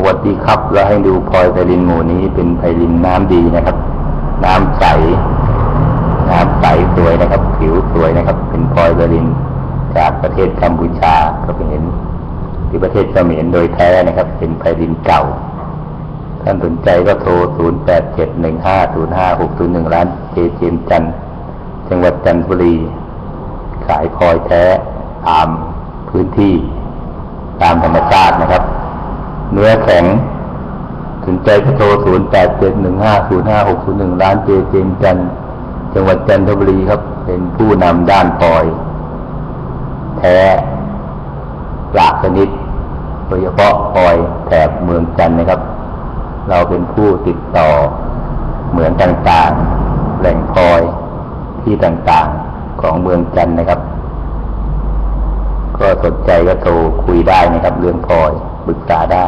สวัสดีครับ เราให้ดูพลอยไพลินหมู่นี้เป็นไพลินน้ำดีนะครับ น้ำใส น้ำใสสวยนะครับ ผิวสวยนะครับ เป็นพลอยไพลินจากประเทศกัมพูชาก็เป็นเห็นที่ประเทศเขมรโดยแท้นะครับ เป็นไพลินเก่า ท่านสนใจก็โทร 0 8 7 1 5 0 5 6 0 1 ร้านเจเจมจันจังหวัดจันทบุรี ขายพลอยแท้ตามพื้นที่ตามธรรมชาตินะครับ เนื้อแข็งสนใจก็โทร 0 8 7 1 5 0 5 6 0 1 ร้านเจเจมจันทร์จังหวัดจันทบุรีครับ เป็นผู้นำด้านพลอย แท้หลากชนิด โดยเฉพาะพลอยแถบเมืองจันทร์นะครับ เราเป็นผู้ติดต่อเหมือนต่างๆ แหล่งพลอยที่ต่างๆของเมืองจันทร์นะครับ ก็สนใจก็โทรคุยได้นะครับ เรื่องพลอยปรึกษาได้